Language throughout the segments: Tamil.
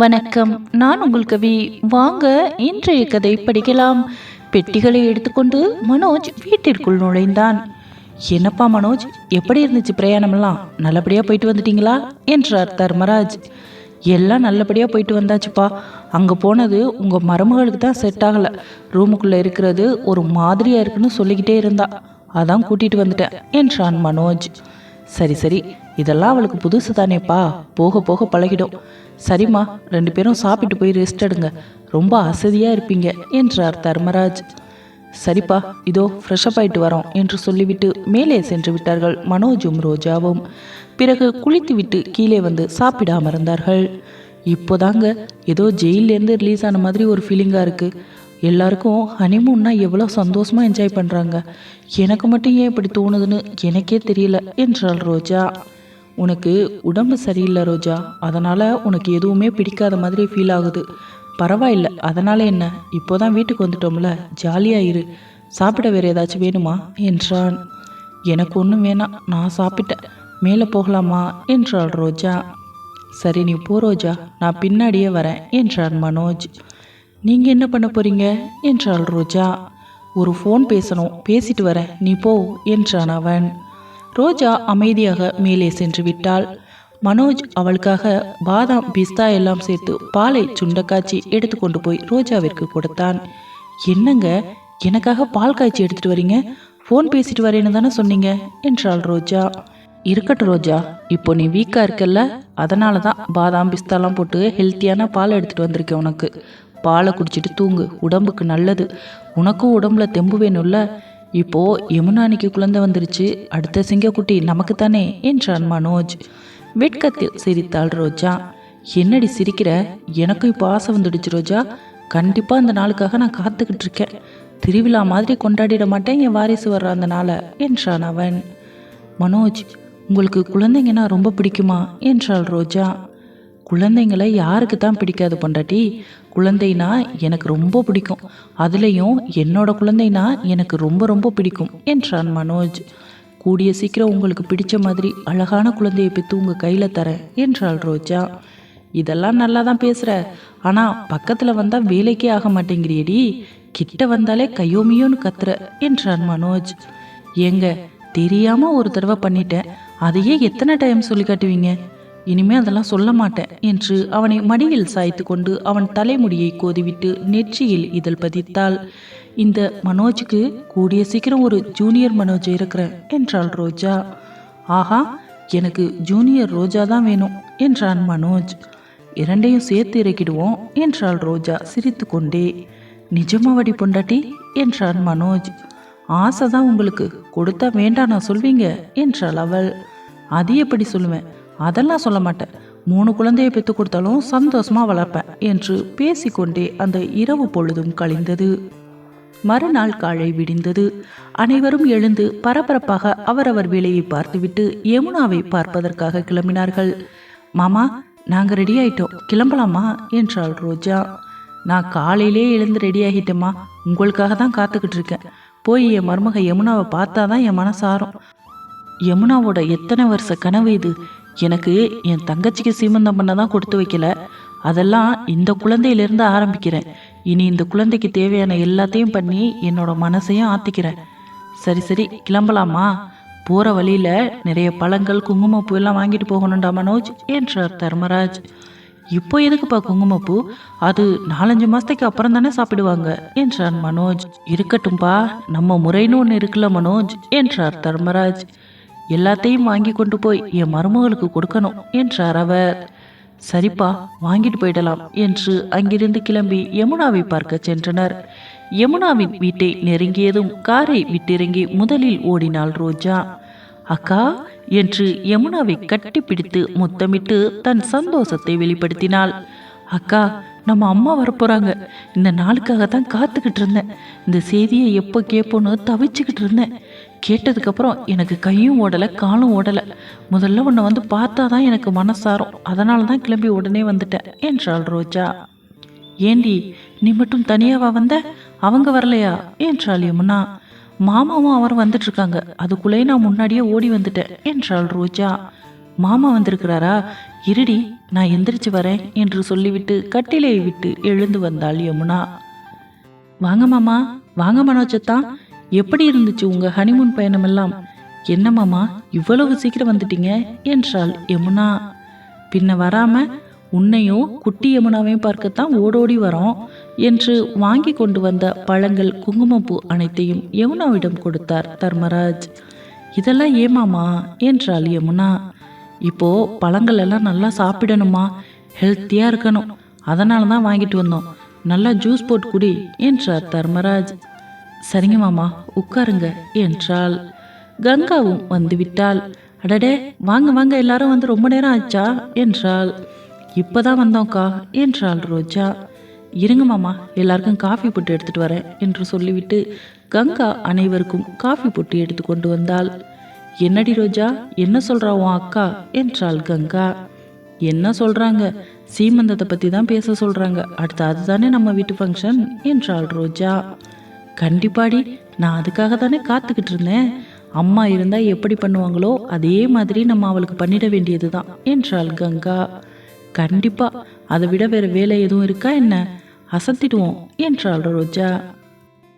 வணக்கம். நான் உங்கள் கவி. வாங்க இன்றைய கதை படிக்கலாம். பெட்டிகளை எடுத்துக்கொண்டு மனோஜ் வீட்டிற்குள் நுழைந்தான். என்னப்பா மனோஜ் எப்படி இருந்துச்சு பிரயாணமெல்லாம்? நல்லபடியாக போயிட்டு வந்துட்டீங்களா? என்றார் தர்மராஜ். எல்லாம் நல்லபடியாக போயிட்டு வந்தாச்சுப்பா. அங்கே போனது உங்கள் மருமகளுக்கு தான் செட் ஆகலை. ரூமுக்குள்ளே இருக்கிறது ஒரு மாதிரியாக இருக்குன்னு சொல்லிக்கிட்டே இருந்தா. அதான் கூட்டிகிட்டு வந்துட்டேன் என்றான் மனோஜ். சரி சரி. இதெல்லாம் அவளுக்கு புதுசு தானேப்பா போக போக பழகிடும். சரிம்மா ரெண்டு பேரும் சாப்பிட்டு போய் ரெஸ்ட் எடுங்க. ரொம்ப அசதியாக இருப்பீங்க என்றார் தர்மராஜ். சரிப்பா இதோ ஃப்ரெஷ்அப் ஆயிட்டு வரோம் என்று சொல்லிவிட்டு மேலே சென்று விட்டார்கள் மனோஜும் ரோஜாவும். பிறகு குளித்துவிட்டு கீழே வந்து சாப்பிட அமர்ந்தார்கள் இப்போதாங்க ஏதோ ஜெயிலேருந்து ரிலீஸ் ஆன மாதிரி ஒரு ஃபீலிங்காக இருக்குது எல்லாருக்கும் ஹனிமூன்னா எவ்வளோ சந்தோஷமாக என்ஜாய் பண்ணுறாங்க எனக்கு மட்டும் ஏன் இப்படி தோணுதுன்னு எனக்கே தெரியல என்றாள் ரோஜா. உனக்கு உடம்பு சரியில்லை ரோஜா. அதனால் உனக்கு எதுவுமே பிடிக்காத மாதிரி ஃபீல் ஆகுது. பரவாயில்ல அதனால் என்ன? இப்போதான் வீட்டுக்கு வந்துட்டோம்ல ஜாலியாக இரு. சாப்பிட வேறு ஏதாச்சும் வேணுமா? என்றான். எனக்கு ஒன்றும் வேணாம் நான் சாப்பிட்டேன். மேலே போகலாமா? என்றாள் ரோஜா. சரி நீ போ ரோஜா நான் பின்னாடியே வரேன் என்றான் மனோஜ். நீங்கள் என்ன பண்ண போறீங்க? என்றாள் ரோஜா. ஒரு ஃபோன் பேசணும் பேசிட்டு வரேன் நீ போ என்றான் அவன். ரோஜா அமைதியாக மேலே சென்று விட்டாள். மனோஜ் அவளுக்காக பாதாம் பிஸ்தா எல்லாம் சேர்த்து பாலை சுண்ட காய்ச்சி எடுத்துக்கொண்டு போய் ரோஜாவிற்கு கொடுத்தான். என்னங்க? எனக்காக பால் காய்ச்சி எடுத்துட்டு வரீங்க? ஃபோன் பேசிட்டு வரேன்னு தானே சொன்னீங்க? என்றாள் ரோஜா. இருக்கட்டும் ரோஜா இப்போ நீ வீக்காக இருக்கல்ல? அதனால தான் பாதாம் பிஸ்தாலாம் போட்டு ஹெல்த்தியான பால் எடுத்துகிட்டு வந்திருக்கேன் உனக்கு. பாலை குடிச்சிட்டு தூங்கு உடம்புக்கு நல்லது. உனக்கும் உடம்புல தெம்பு வேணும்ல? இப்போ யமுனானிக்கு குழந்தை வந்துருச்சு அடுத்த சிங்கக்குட்டி நமக்கு தானே என்றான் மனோஜ். வெட்கத்தில் சிரித்தாள் ரோஜா. என்னடி சிரிக்கிற? எனக்கும் இப்போ ஆசை வந்துடுச்சு ரோஜா. கண்டிப்பாக அந்த நாளுக்காக நான் காத்துக்கிட்டு இருக்கேன். திருவிழா மாதிரி கொண்டாடிட மாட்டேன் என் வாரிசு வர்ற அந்த நாளை என்றான் அவன். மனோஜ் உங்களுக்கு குழந்தைங்கன்னா ரொம்ப பிடிக்குமா? என்றாள் ரோஜா. குழந்தைங்களை யாருக்கு தான் பிடிக்காது பொண்டாட்டி. குழந்தைனா எனக்கு ரொம்ப பிடிக்கும். அதுலேயும் என்னோட குழந்தைனா எனக்கு ரொம்ப ரொம்ப பிடிக்கும் என்றான் மனோஜ். கூடிய சீக்கிரம் உங்களுக்கு பிடிச்ச மாதிரி அழகான குழந்தையை பெற்று உங்கள் கையில் தரேன் என்றாள் ரோஜா. இதெல்லாம் நல்லா தான் பேசுகிற ஆனால் பக்கத்தில் வந்தால் வேலைக்கே ஆக மாட்டேங்கிறியடி. கிட்ட வந்தாலே கையோமியோன்னு கத்துற என்றான் மனோஜ். ஏங்க தெரியாமல் ஒரு தடவை பண்ணிட்டேன். அதையே எத்தனை டைம் சொல்லி காட்டுவீங்க? இனிமே அதெல்லாம் சொல்ல மாட்டேன் என்று அவனை மடியில் சாய்த்து கொண்டு அவன் தலைமுடியை கோதிவிட்டு நெற்றியில் இதழ் பதித்தாள். இந்த மனோஜுக்கு கூடிய சீக்கிரம் ஒரு ஜூனியர் மனோஜ் இருக்கிறேன் என்றாள் ரோஜா. ஆஹா எனக்கு ஜூனியர் ரோஜா தான் வேணும் என்றான் மனோஜ். இரண்டையும் சேர்த்து இறக்கிடுவோம் என்றாள் ரோஜா சிரித்து கொண்டே. நிஜமாவடி பொண்டாட்டி என்றான் மனோஜ். ஆசை தான் உங்களுக்கு கொடுத்தா வேண்டாம் நான் சொல்வீங்க என்றாள் அவள். அது எப்படி சொல்லுவேன்? அதெல்லாம் சொல்ல மாட்டேன். மூணு குழந்தையை பெற்று கொடுத்தாலும் சந்தோஷமா வளர்ப்பேன் என்று பேசிக்கொண்டே அந்த இரவு பொழுதும் கழிந்தது. மறுநாள் காலை விடிந்தது. அனைவரும் எழுந்து பரபரப்பாக அவரவர் வேலையை பார்த்துவிட்டு யமுனாவை பார்ப்பதற்காக கிளம்பினார்கள். மாமா நாங்கள் ரெடி ஆயிட்டோம். கிளம்பலாமா? என்றாள் ரோஜா. நான் காலையிலே எழுந்து ரெடி ஆகிட்டேம்மா. உங்களுக்காக தான் காத்துக்கிட்டு இருக்கேன். போய் என் மருமக யமுனாவை பார்த்தா தான் என் மனசாரும் யமுனாவோட எத்தனை வருஷ கனவு இது? எனக்கு என் தங்கச்சிக்கு சீமந்தம் பண்ண தான் கொடுத்து வைக்கல. அதெல்லாம் இந்த குழந்தையிலேருந்து ஆரம்பிக்கிறேன். இனி இந்த குழந்தைக்கு தேவையான எல்லாத்தையும் பண்ணி என்னோட மனசையும் ஆத்திக்கிறேன். சரி சரி கிளம்பலாமா? போகிற வழியில் நிறைய பழங்கள் குங்குமப்பூ எல்லாம் வாங்கிட்டு போகணும்டா மனோஜ் என்றார் தர்மராஜ். இப்போ எதுக்குப்பா குங்குமப்பூ? அது நாலஞ்சு மாதத்துக்கு அப்புறம் தானே சாப்பிடுவாங்க என்றான் மனோஜ். இருக்கட்டும்பா நம்ம முறைன்னு ஒன்று இருக்குல்ல மனோஜ் என்றார் தர்மராஜ். எல்லாத்தையும் வாங்கி கொண்டு போய் என் மருமகளுக்கு கொடுக்கணும் என்றார் அவர். சரிப்பா வாங்கிட்டு போயிடலாம் என்று அங்கிருந்து கிளம்பி யமுனாவை பார்க்க சென்றனர். யமுனாவின் வீட்டை நெருங்கியதும் காரை விட்டிறங்கி முதலில் ஓடினாள் ரோஜா. அக்கா என்று யமுனாவை கட்டிப்பிடித்து முத்தமிட்டு தன் சந்தோஷத்தை வெளிப்படுத்தினாள். அக்கா நம்ம அம்மா வரப்போறாங்க. இந்த நாளுக்காக தான் காத்துக்கிட்டு இருந்தேன். இந்த செய்தியை எப்போ கேட்போன்னு தவிச்சுக்கிட்டு இருந்தேன். கேட்டதுக்கப்புறம் எனக்கு கையும் ஓடலை காலும் ஓடலை. முதல்ல உன்னை வந்து பார்த்தா தான் எனக்கு மனசாரும். அதனால தான் கிளம்பி உடனே வந்துட்டேன் என்றாள் ரோஜா. ஏண்டி நீ மட்டும் தனியாவா வந்த? அவங்க வரலையா? என்றாள் யமுனா. மாமாவும் அவரும் வந்துட்டுருக்காங்க. அதுக்குள்ளேயே நான் முன்னாடியே ஓடி வந்துட்டேன் என்றாள் ரோஜா. மாமா வந்திருக்கிறாரா? இருடி நான் எந்திரிச்சு வரேன் என்று சொல்லிவிட்டு கட்டிலை விட்டு எழுந்து வந்தாள் யமுனா. வாங்க மாமா வாங்க மனோஜத்தான் எப்படி இருந்துச்சு உங்க ஹனிமூன் பயணமெல்லாம்? என்ன மாமா இவ்வளவு சீக்கிரம் வந்துட்டீங்க? என்றாள் யமுனா. பின்ன வராம உன்னையும் குட்டி யமுனாவையும் பார்க்கத்தான் ஓடோடி வரோம் என்று வாங்கி கொண்டு வந்த பழங்கள் குங்குமப்பூ அனைத்தையும் யமுனாவிடம் கொடுத்தார் தர்மராஜ். இதெல்லாம் ஏமாமா என்றாள் யமுனா. இப்போ பழங்கள் எல்லாம் நல்லா சாப்பிடணுமா? ஹெல்த்தியா இருக்கணும். அதனால தான் வாங்கிட்டு வந்தோம். நல்லா ஜூஸ் போட்டு குடி என்றார் தர்மராஜ். சரிங்க மாமா உட்காருங்க என்றாள். கங்காவும் வந்துவிட்டாள். அடடே வாங்க வாங்க எல்லாரும் வந்து ரொம்ப நேரம் ஆச்சா என்றாள். இப்போதான் வந்தோம்க்கா என்றாள் ரோஜா. இருங்க மாமா எல்லாருக்கும் காஃபி போட்டு எடுத்துட்டு வரேன் என்று சொல்லிவிட்டு கங்கா அனைவருக்கும் காஃபி போட்டு எடுத்து கொண்டு வந்தாள். என்னடி ரோஜா என்ன சொல்றா உன் அக்கா என்றாள் கங்கா. என்ன சொல்றாங்க? சீமந்தத்தை பத்தி தான் பேச சொல்றாங்க. அடுத்து அதுதானே நம்ம வீட்டு ஃபங்க்ஷன் என்றாள் ரோஜா. கண்டிப்பாடி. நான் அதுக்காக தானே காத்துக்கிட்டு இருந்தேன் அம்மா இருந்தா எப்படி பண்ணுவாங்களோ அதே மாதிரி நம்ம அவளுக்கு பண்ணிட வேண்டியது தான் என்றாள் கங்கா. கண்டிப்பா. அதை விட வேற வேலை எதுவும் இருக்கா என்ன? அசத்திடுவோம் என்றாள் ரோஜா.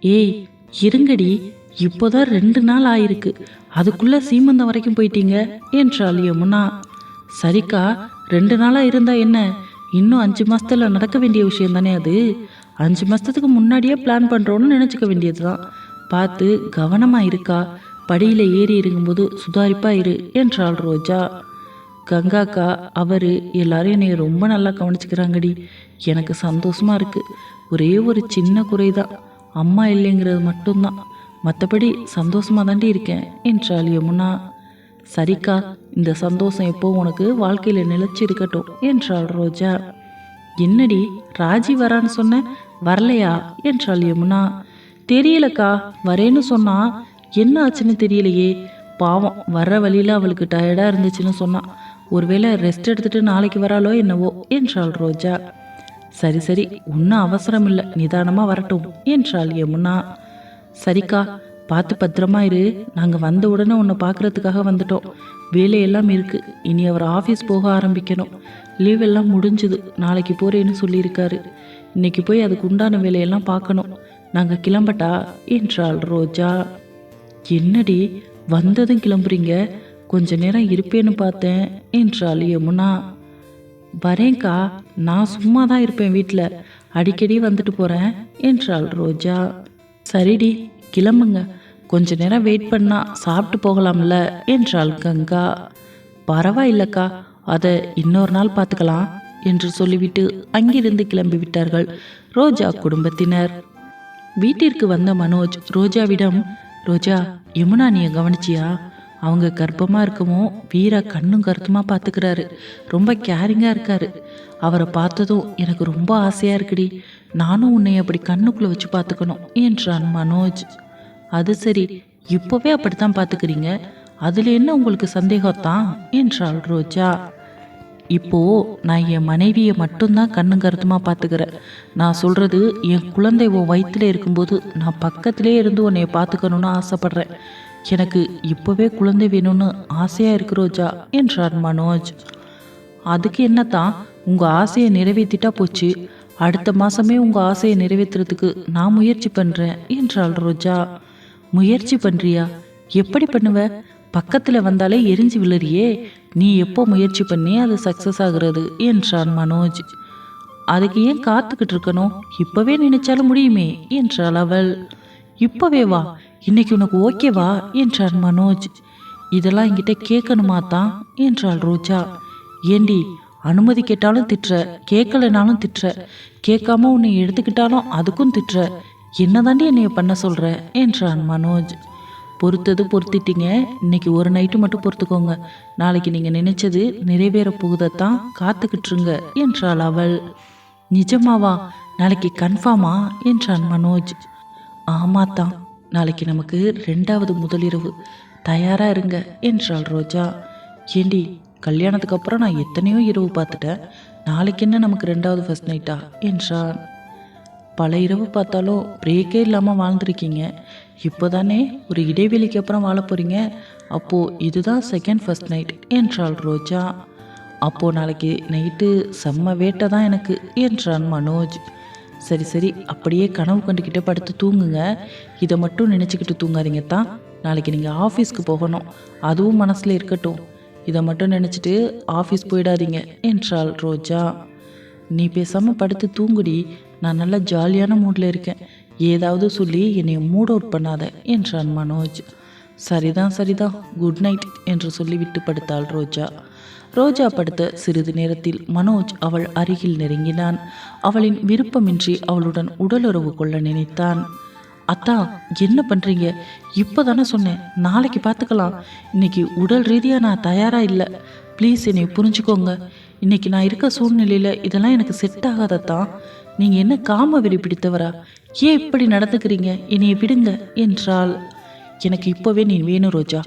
ஏய் இருங்கடி. இப்போதான் ரெண்டு நாள் ஆயிருக்கு. அதுக்குள்ள சீமந்தம் வரைக்கும் போயிட்டீங்க என்றாள் யமுனா. சரிக்கா ரெண்டு நாளா இருந்தா என்ன? இன்னும் அஞ்சு மாசத்துல நடக்க வேண்டிய விஷயம் தானே அது? அஞ்சு மாதத்துக்கு முன்னாடியே பிளான் நினச்சிக்க வேண்டியது தான் பார்த்து கவனமாக இருக்கா? படியில் ஏறி இருக்கும்போது சுதாரிப்பாக இரு என்றாள் ரோஜா. கங்காக்கா அவர் எல்லாரும் என்னை ரொம்ப நல்லா கவனிச்சுக்கிறாங்கடி. எனக்கு சந்தோஷமாக இருக்குது ஒரே ஒரு சின்ன குறை தான் அம்மா இல்லைங்கிறது மட்டும்தான். மற்றபடி சந்தோஷமாக தாண்டி இருக்கேன் என்றாள் யமுனா. சரிக்கா இந்த சந்தோஷம் எப்போ உனக்கு வாழ்க்கையில் நிலைச்சு இருக்கட்டும் என்றாள் ரோஜா. என்னடி ராஜி வரான்னு சொன்ன? வரலையா? என்றாள் யமுனா. தெரியலக்கா வரேன்னு சொன்னா என்ன ஆச்சுன்னு தெரியலையே. பாவம் வர்ற வழியில் அவளுக்கு டயர்டாக இருந்துச்சுன்னு சொன்னா. ஒருவேளை ரெஸ்ட் எடுத்துட்டு நாளைக்கு வராளோ என்னவோ என்றாள் ரோஜா. சரி சரி ஒன்றும் அவசரம் இல்லை நிதானமாக வரட்டும் என்றாள் யமுனா. சரிக்கா பார்த்து பத்திரமா இரு. நாங்கள் வந்த உடனே உன்னை பார்க்கறதுக்காக வந்துட்டோம். வேலையெல்லாம் இருக்குது இனி அவர் ஆஃபீஸ் போக ஆரம்பிக்கணும். லீவ் எல்லாம் முடிஞ்சுது. நாளைக்கு போறேன்னு சொல்லியிருக்காரு. இன்னைக்கு போய் அதுக்கு உண்டான வேலையெல்லாம் பார்க்கணும். நாங்கள் கிளம்பட்டா? என்றாள் ரோஜா. என்னடி வந்ததும் கிளம்புறீங்க? கொஞ்ச நேரம் இருப்பேன்னு பார்த்தேன் என்றாள் யமுனா. வரேன்க்கா நான் சும்மா தான் இருப்பேன் வீட்டில் அடிக்கடி வந்துட்டு போகிறேன் என்றாள் ரோஜா. சரிடி கிளம்புங்க. கொஞ்ச நேரம் வெயிட் பண்ணா சாப்பிட்டு போகலாம்ல என்றாள் கங்கா. பரவாயில்லக்கா அதை இன்னொரு நாள் பார்த்துக்கலாம் என்று சொல்லிவிட்டு அங்கிருந்து கிளம்பி விட்டார்கள் ரோஜா குடும்பத்தினர். வீட்டிற்கு வந்த மனோஜ் ரோஜாவிடம் ரோஜா யமுனா நீ கவனிச்சியா? அவங்க கர்ப்பமாக இருக்கமோ? வீரா கண்ணும் கருத்துமாக பார்த்துக்கிறாரு. ரொம்ப கேரிங்காக இருக்காரு. அவரை பார்த்ததும் எனக்கு ரொம்ப ஆசையாக இருக்குடி. நானும் உன்னை அப்படி கண்ணுக்குள்ளே வச்சு பார்த்துக்கணும் என்றான் மனோஜ். அது சரி. இப்போவே அப்படித்தான் பார்த்துக்கிறீங்க. அதில் என்ன உங்களுக்கு சந்தேகத்தான் என்றாள் ரோஜா. இப்போ நான் என் மனைவியை மட்டும்தான் கண்ணு கருத்துமா பார்த்துக்கிறேன். நான் சொல்றது என் குழந்தை உன் வயிற்றுல இருக்கும்போது நான் பக்கத்திலே இருந்து உன்னைய பார்த்துக்கணும்னு ஆசைப்படுறேன். எனக்கு இப்போவே குழந்தை வேணும்னு ஆசையாக இருக்கு ரோஜா என்றார் மனோஜ். அதுக்கு என்னத்தான்? உங்கள் ஆசையை நிறைவேற்றிட்டா போச்சு. அடுத்த மாதமே உங்கள் ஆசையை நிறைவேற்றுறதுக்கு நான் முயற்சி பண்ணுறேன் என்றாள் ரோஜா. முயற்சி பண்ணுறியா எப்படி பண்ணுவ? பக்கத்தில் வந்தாலே எரிஞ்சு விழறியே. நீ எப்போ முயற்சி பண்ணி அது சக்ஸஸ் ஆகுறது? என்றான் மனோஜ். அதுக்கு ஏன் காத்துக்கிட்டு இருக்கணும்? இப்போவே நினைச்சாலும் முடியுமே என்றாள் அவள். இப்போவே வா இன்னைக்கு உனக்கு ஓகேவா என்றான் மனோஜ். இதெல்லாம் என்கிட்ட கேட்கணுமா தான்? என்றாள் ரோஜா. ஏண்டி அனுமதி கேட்டாலும் திட்டுற கேட்கலனாலும் திட்டுற. கேட்காம உன்னை எடுத்துக்கிட்டாலும் அதுக்கும் திட்டுற. என்னதாண்டி என்னைய பண்ண சொல்ற? என்றான் மனோஜ். பொறுத்தது பொறுத்திட்டீங்க. இன்னைக்கு ஒரு நைட்டு மட்டும் பொறுத்துக்கோங்க. நாளைக்கு நீங்க நினைச்சது நிறைவேற போகுதத்தான் காத்துக்கிட்டுருங்க என்றாள் அவள். நிஜமாவா? நாளைக்கு கன்ஃபார்மா என்றான் மனோஜ். ஆமாத்தான். நாளைக்கு நமக்கு ரெண்டாவது முதலிரவு. தயாரா இருங்க என்றாள் ரோஜா. ஏண்டி கல்யாணத்துக்கு அப்புறம் நான் எத்தனையோ இரவு பார்த்துட்டேன். நாளைக்கு என்ன நமக்கு ரெண்டாவது ஃபர்ஸ்ட் நைட்டா என்றான். பல இரவு பார்த்தாலும் பிரேக்கே இல்லாமல் வாழ்ந்துருக்கீங்க. இப்போதானே ஒரு இடைவெளிக்கு அப்புறம் வாழ போகிறீங்க அப்போது இதுதான் செகண்ட் ஃபர்ஸ்ட் நைட் என்றாள் ரோஜா. அப்போது நாளைக்கு நைட்டு செம்ம வேட்டை தான் எனக்கு என்றான் மனோஜ். சரி சரி அப்படியே கனவு கண்டுக்கிட்டே படுத்து தூங்குங்க. இதை மட்டும் நினச்சிக்கிட்டு தூங்காதீங்க தான் நாளைக்கு நீங்கள் ஆஃபீஸ்க்கு போகணும். அதுவும் மனசில் இருக்கட்டும். இதை மட்டும் நினச்சிட்டு ஆஃபீஸ் போயிடாதீங்க என்றாள் ரோஜா. நீ பேசாமல் படுத்து தூங்குடி. நான் நல்லா ஜாலியான மூடில் இருக்கேன். ஏதாவது சொல்லி என்னை மூட் அவுட் பண்ணாத என்றான் மனோஜ். சரிதான் சரிதான் குட் நைட் என்று சொல்லிவிட்டு படுத்தாள் ரோஜா. ரோஜா படுத்த சிறிது நேரத்தில் மனோஜ் அவள் அருகில் நெருங்கினான். அவளின் விருப்பமின்றி அவளுடன் உடலுறவு கொள்ள நினைத்தான். அத்தா என்ன பண்ணுறீங்க இப்போ தானே சொன்னேன் நாளைக்கு பார்த்துக்கலாம் இன்னைக்கு உடல் ரீதியாக நான் தயாராக இல்லை. ப்ளீஸ் என்னை புரிஞ்சுக்கோங்க. இன்னைக்கு நான் இருக்க சூழ்நிலையில் இதெல்லாம் எனக்கு செட் ஆகாதத்தான் நீங்கள் என்ன காம வெறி பிடித்தவரா? ஏன் இப்படி நடந்துக்கிறீங்க? என்னைய விடுங்க என்றால் எனக்கு இப்போவே நீ வேணும் ரோஜா.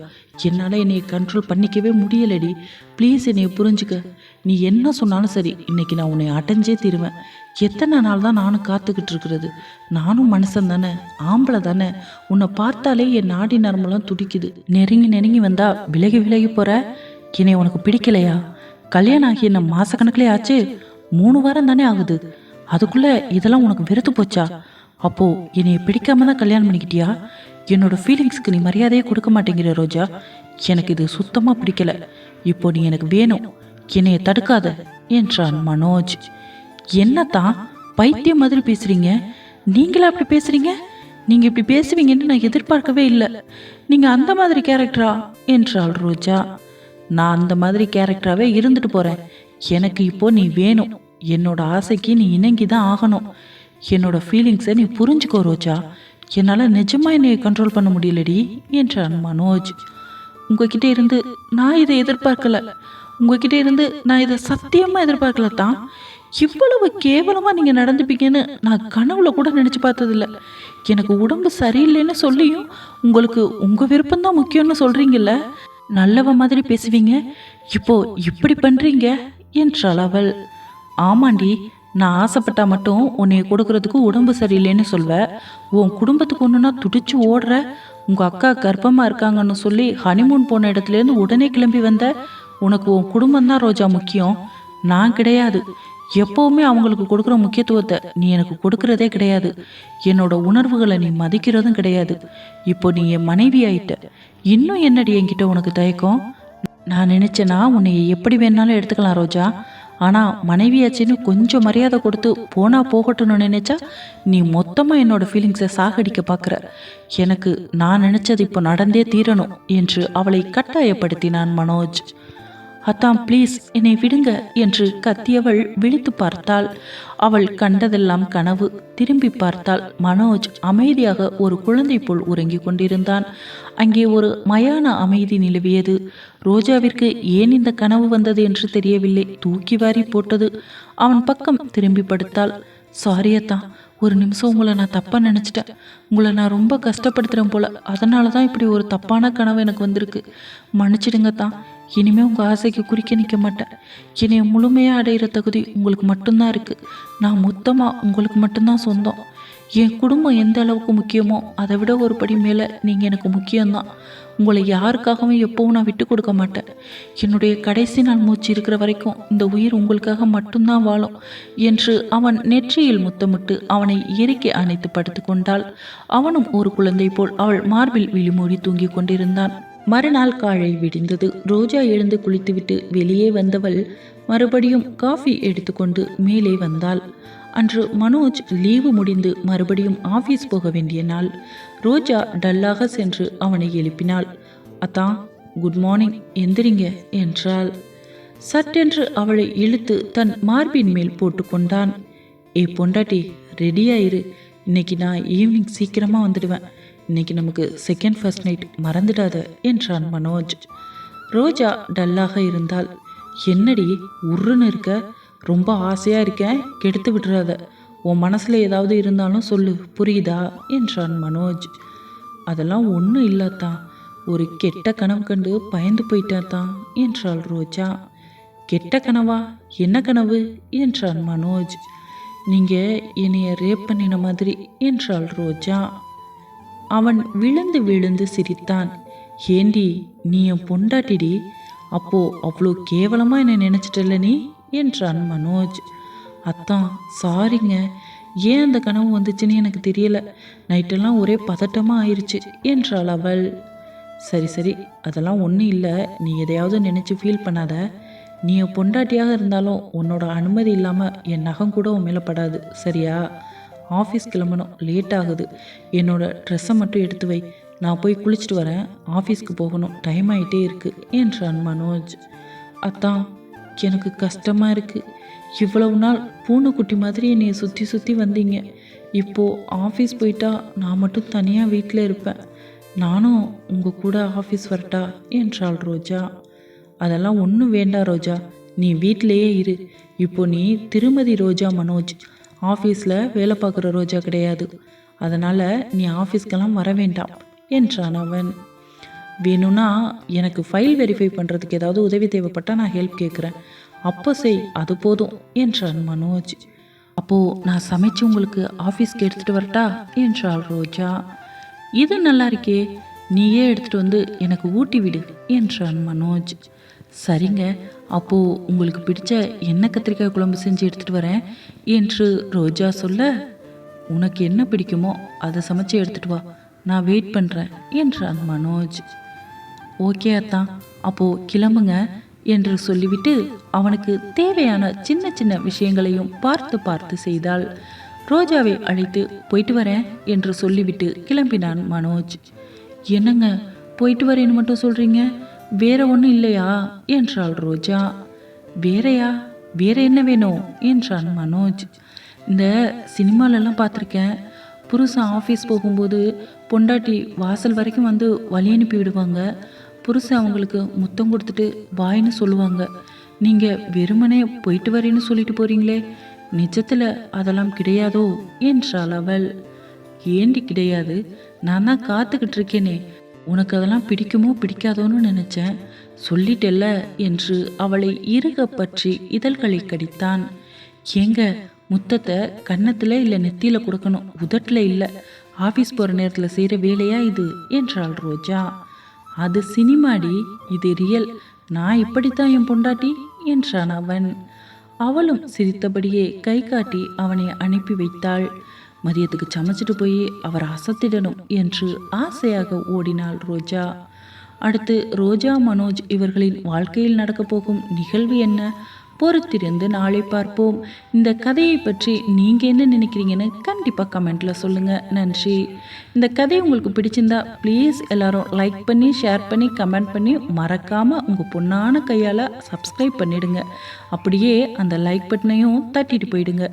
என்னால் என்னையை கண்ட்ரோல் பண்ணிக்கவே முடியலடி. ப்ளீஸ் என்னையை புரிஞ்சுக்க. நீ என்ன சொன்னாலும் சரி இன்னைக்கு நான் உன்னை அடைஞ்சே தீருவேன். எத்தனை நாள் தான் நானும் காத்துக்கிட்டு இருக்கிறது. நானும் மனுஷன் தானே ஆம்பளை தானே. உன்னை பார்த்தாலே என் நாடி நரம்பெல்லாம் துடிக்குது. நெருங்கி நெருங்கி வந்தா விலகி விலகி போற? என்னை உனக்கு பிடிக்கலையா? கல்யாணம் ஆகி என்ன மாசக்கணக்கிலே ஆச்சு. மூணு வாரம் தானே ஆகுது. அதுக்குள்ள இதெல்லாம் உனக்கு வெறுத்து போச்சா? அப்போ என்னைய பிடிக்காம தான் கல்யாணம் பண்ணிக்கிட்டியா? என்னோட ஃபீலிங்ஸ்க்கு நீ மரியாதையே கொடுக்க மாட்டேங்கிற ரோஜா. எனக்கு இது சுத்தமாக பிடிக்கல. இப்போ நீ எனக்கு வேணும். என்னைய தடுக்காத என்றான் மனோஜ். என்னத்தான்? பைத்தியம் மாதிரி பேசுறீங்க. நீங்களா அப்படி பேசுறீங்க? நீங்க இப்படி பேசுவீங்கன்னு நான் எதிர்பார்க்கவே இல்லை. நீங்க அந்த மாதிரி கேரக்டரா என்றாள் ரோஜா. நான் அந்த மாதிரி கேரக்டராகவே இருந்துட்டு போகிறேன் எனக்கு இப்போ நீ வேணும். என்னோட ஆசைக்கு நீ இணங்கி தான் ஆகணும். என்னோட ஃபீலிங்ஸை நீ புரிஞ்சுக்கோ ரோஜா. என்னால் நிஜமாக என்னை கண்ட்ரோல் பண்ண முடியலடி என்றான் மனோஜ். உங்ககிட்ட இருந்து நான் இதை எதிர்பார்க்கல. உங்ககிட்ட இருந்து நான் இதை சத்தியமாக எதிர்பார்க்கல தான். இவ்வளவு கேவலமாக நீங்கள் நடந்துப்பீங்கன்னு நான் கனவுல கூட நினச்சி பார்த்ததில்ல. எனக்கு உடம்பு சரியில்லைன்னு சொல்லியும் உங்களுக்கு உங்கள் விருப்பம் தான் முக்கியம்னு சொல்கிறீங்கள்ல நல்லவ மாதிரி பேசுவீங்க? இப்போ இப்படி பண்றீங்க? என்றாள் அவள். ஆமாண்டி நான் ஆசைப்பட்டா மட்டும் உன்னைய கொடுக்கறதுக்கு உடம்பு சரியில்லைன்னு சொல்வ. உன் குடும்பத்துக்கு ஒன்றுனா துடிச்சு ஓடுற. உங்க அக்கா கர்ப்பமா இருக்காங்கன்னு சொல்லி ஹனிமூன் போன இடத்துலேருந்து உடனே கிளம்பி வந்த. உனக்கு உன் குடும்பம் தான் ரோஜா முக்கியம். நான் கிடையாது. எப்பவுமே அவங்களுக்கு கொடுக்குற முக்கியத்துவத்தை நீ எனக்கு கொடுக்கறதே கிடையாது. என்னோட உணர்வுகளை நீ மதிக்கிறதும் கிடையாது. இப்போ நீ என் மனைவி ஆயிட்ட. இன்னும் என்னடி என்கிட்ட உனக்கு தயக்கம்? நான் நினைச்சேனா உன்னை எப்படி வேணாலும் எடுத்துக்கலாம் ரோஜா. ஆனால் மனைவியாச்சின்னு கொஞ்சம் மரியாதை கொடுத்து போனா போகட்டும்னு நினைச்சா நீ மொத்தமாக என்னோட ஃபீலிங்ஸை சாகடிக்க பார்க்குற எனக்கு நான் நினைச்சது இப்போ நடந்தே தீரணும் என்று அவளை கட்டாயப்படுத்தினான் மனோஜ். அத்தாம் ப்ளீஸ் என்னை விடுங்க என்று கத்தியவள் விழித்து பார்த்தாள். அவள் கண்டதெல்லாம் கனவு. திரும்பி பார்த்தால் மனோஜ் அமைதியாக ஒரு குழந்தை போல் உறங்கிக் கொண்டிருந்தான். அங்கே ஒரு மயான அமைதி நிலவியது. ரோஜாவிற்கு ஏன் இந்த கனவு வந்தது என்று தெரியவில்லை. தூக்கி வாரி போட்டது. அவன் பக்கம் திரும்பி படுத்தாள். சாரியத்தா ஒரு நிமிஷம் உங்களை நான் தப்பாக நினச்சிட்டேன். உங்களை நான் ரொம்ப கஷ்டப்படுத்துகிறேன் போல. அதனால தான் இப்படி ஒரு தப்பான கனவு எனக்கு வந்திருக்கு. மன்னிச்சிடுங்க தான் இனிமே உங்கள் ஆசைக்கு குறிக்க நிற்க மாட்டேன். என்னை முழுமையாக அடையிற தகுதி உங்களுக்கு மட்டும்தான் இருக்குது நான் மொத்தமாக உங்களுக்கு மட்டும்தான் சொந்தம். என் குடும்பம் எந்த அளவுக்கு முக்கியமோ அதை விட ஒரு படி மேலே நீங்கள் எனக்கு முக்கியம்தான். உங்களை யாருக்காகவும் எப்பவும் நான் விட்டு கொடுக்க மாட்டேன். என்னுடைய கடைசி நாள் மூச்சு இருக்கிற வரைக்கும் இந்த உயிர் உங்களுக்காக மட்டும்தான் வாழும் என்று அவன் நெற்றியில் முத்தமிட்டு அவனை இறுக்கி அணைத்து படுத்து கொண்டாள். அவனும் ஒரு குழந்தை போல் அவள் மார்பில் விழிமூடி தூங்கிக் கொண்டிருந்தான். மறுநாள் காலை விடிந்தது. ரோஜா எழுந்து குளித்துவிட்டு வெளியே வந்தவள் மறுபடியும் காஃபி எடுத்துக்கொண்டு மேலே வந்தாள். அன்று மனோஜ் லீவு முடிந்து மறுபடியும் ஆபீஸ் போக வேண்டிய நாள். ரோஜா டல்லாக சென்று அவனை எழுப்பினாள். அத்தா குட் மார்னிங் எந்திரிங்க என்றாள். சட்டென்று அவளை இழுத்து தன் மார்பின் மேல் போட்டுக்கொண்டான் ஏ பொண்டாட்டி ரெடியாயிரு இன்னைக்கு நான் ஈவினிங் சீக்கிரமாக வந்துடுவேன். இன்னைக்கு நமக்கு செகண்ட் ஃபர்ஸ்ட் நைட் மறந்துடாத என்றான் மனோஜ். ரோஜா டல்லாக இருந்தால் என்னடி உருன்னு இருக்க? ரொம்ப ஆசையா இருக்கேன் கெடுத்து விட்டுறாத. உன் மனசுல ஏதாவது இருந்தாலும் சொல்லு புரியுதா? என்றான் மனோஜ். அதெல்லாம் ஒன்றும் இல்லாதான் ஒரு கெட்ட கனவு கண்டு பயந்து போயிட்டாதான் தான் என்றாள் ரோஜா. கெட்ட கனவா? என்ன கனவு? என்றான் மனோஜ். நீங்க என்னைய ரேப் பண்ணின மாதிரி என்றாள் ரோஜா. அவன் விழுந்து விழுந்து சிரித்தான். ஏண்டி நீ என் பொண்டாட்டிடி? அப்போ அவ்வளோ கேவலமாக என்னை நினச்சிட்டல நீ? என்றான் மனோஜ். அத்தான் சாரிங்க ஏன் அந்த கனவு வந்துச்சுன்னு எனக்கு தெரியல. நைட்டெல்லாம் ஒரே பதட்டமாக ஆயிடுச்சு என்றாள் அவள். சரி சரி. அதெல்லாம் ஒன்றும் இல்லை. நீ எதையாவது நினச்சி ஃபீல் பண்ணாத. நீ என் பொண்டாட்டியாக இருந்தாலும் உன்னோட அனுமதி இல்லாமல் என் நகம் கூட உன் மேலே படாது. சரியா? ஆஃபீஸ் கிளம்பணும். லேட் ஆகுது. என்னோட ட்ரெஸ்ஸை மட்டும் எடுத்து வை. நான் போய் குளிச்சுட்டு வரேன். ஆஃபீஸ்க்கு போகணும். டைம் ஆகிட்டே இருக்கு என்றான் மனோஜ். அத்தான் எனக்கு கஷ்டமாக இருக்குது இவ்வளவு நாள் பூனைக்குட்டி மாதிரி என்னை சுற்றி சுற்றி வந்தீங்க. இப்போது ஆஃபீஸ் போயிட்டா நான் மட்டும் தனியாக வீட்டில் இருப்பேன். நானும் உங்கள் கூட ஆஃபீஸ் வரட்டா என்றாள் ரோஜா. அதெல்லாம் ஒன்றும் வேண்டாம் ரோஜா. நீ வீட்டிலேயே இரு. இப்போ நீ திருமதி ரோஜா மனோஜ். ஆஃபீஸில் வேலை பார்க்குற ரோஜா கிடையாது. அதனால் நீ ஆஃபீஸ்க்கெல்லாம் வர வேண்டாம் என்றான் அவன். வேணும்னா எனக்கு ஃபைல் வெரிஃபை பண்ணுறதுக்கு ஏதாவது உதவி தேவைப்பட்டால் நான் ஹெல்ப் கேட்குறேன் அப்போ செய் அது போதும் என்றான் மனோஜ். அப்போது நான் சமைச்சு உங்களுக்கு ஆஃபீஸ்க்கு எடுத்துகிட்டு வரட்டா என்றாள் ரோஜா. இது நல்லா இருக்கே நீயே எடுத்துகிட்டு வந்து எனக்கு ஊட்டி விடு என்றான் மனோஜ். சரிங்க. அப்போது உங்களுக்கு பிடிச்ச எண்ணெய் கத்திரிக்காய் குழம்பு செஞ்சு எடுத்துகிட்டு வரேன் என்று ரோஜா சொல்ல உனக்கு என்ன பிடிக்குமோ அதை சமைச்சு எடுத்துகிட்டு வா. நான் வெயிட் பண்ணுறேன் என்றான் மனோஜ். ஓகே அத்தான் அப்போது கிளம்புங்க என்று சொல்லிவிட்டு அவனுக்கு தேவையான சின்ன சின்ன விஷயங்களையும் பார்த்து பார்த்து செய்தாள். ரோஜாவை அழைத்து போயிட்டு வரேன் என்று சொல்லிவிட்டு கிளம்பினான் மனோஜ். என்னங்க? போயிட்டு வரேன்னு மட்டும் சொல்கிறீங்க வேற ஒன்றும் இல்லையா? என்றாள் ரோஜா. வேறையா? வேற என்ன வேணும்? என்றான் மனோஜ். இந்த சினிமாலெல்லாம் பார்த்துருக்கேன். புருஷன் ஆஃபீஸ் போகும்போது பொண்டாட்டி வாசல் வரைக்கும் வந்து வழி அனுப்பி விடுவாங்க. புருஷன் அவங்களுக்கு முத்தம் கொடுத்துட்டு வாயின்னு சொல்லுவாங்க. நீங்கள் வெறுமனே போயிட்டு வரேன்னு சொல்லிட்டு போறீங்களே? நிஜத்தில் அதெல்லாம் கிடையாதோ? என்றாள் அவள். ஏண்டி கிடையாது? நான் தான் காத்துக்கிட்டு இருக்கேனே. உனக்கு அதெல்லாம் பிடிக்குமோ பிடிக்காதோன்னு நினைச்சேன். சொல்லிட்டல்ல என்று அவளை இறுக பற்றி இதழ்களை கடித்தான். ஏங்க முத்தத்தை கன்னத்தில் இல்லை நெத்தியில் கொடுக்கணும் உதட்டில் இல்லை. ஆஃபீஸ் போகிற நேரத்தில் செய்கிற வேலையா இது? என்றாள் ரோஜா. அது சினிமாடி இது ரியல். நான் இப்படித்தான் என் பொண்டாட்டி? என்றான் அவன். அவளும் சிரித்தபடியே கை காட்டி அவனை அனுப்பி வைத்தாள். மதியத்துக்கு சமைச்சிட்டு போய் அவர் அசத்திடணும் என்று ஆசையாக ஓடினாள் ரோஜா. அடுத்து ரோஜா மனோஜ் இவர்களின் வாழ்க்கையில் நடக்கப் போகும் நிகழ்வு என்ன? பொறுத்திருந்து நாளை பார்ப்போம். இந்த கதையை பற்றி நீங்கள் என்ன நினைக்கிறீங்கன்னு கண்டிப்பாக கமெண்ட்டில் சொல்லுங்கள் நன்றி. இந்த கதை உங்களுக்கு பிடிச்சிருந்தா ப்ளீஸ் எல்லாரும் லைக் பண்ணி ஷேர் பண்ணி கமெண்ட் பண்ணி மறக்காமல் உங்கள் பொண்ணான கையால் சப்ஸ்கிரைப் பண்ணிடுங்க. அப்படியே அந்த லைக் பட்டனையும் தட்டிட்டு போயிடுங்க.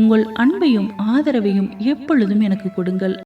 உங்கள் அன்பையும் ஆதரவையும் எப்பொழுதும் எனக்கு கொடுங்கள்.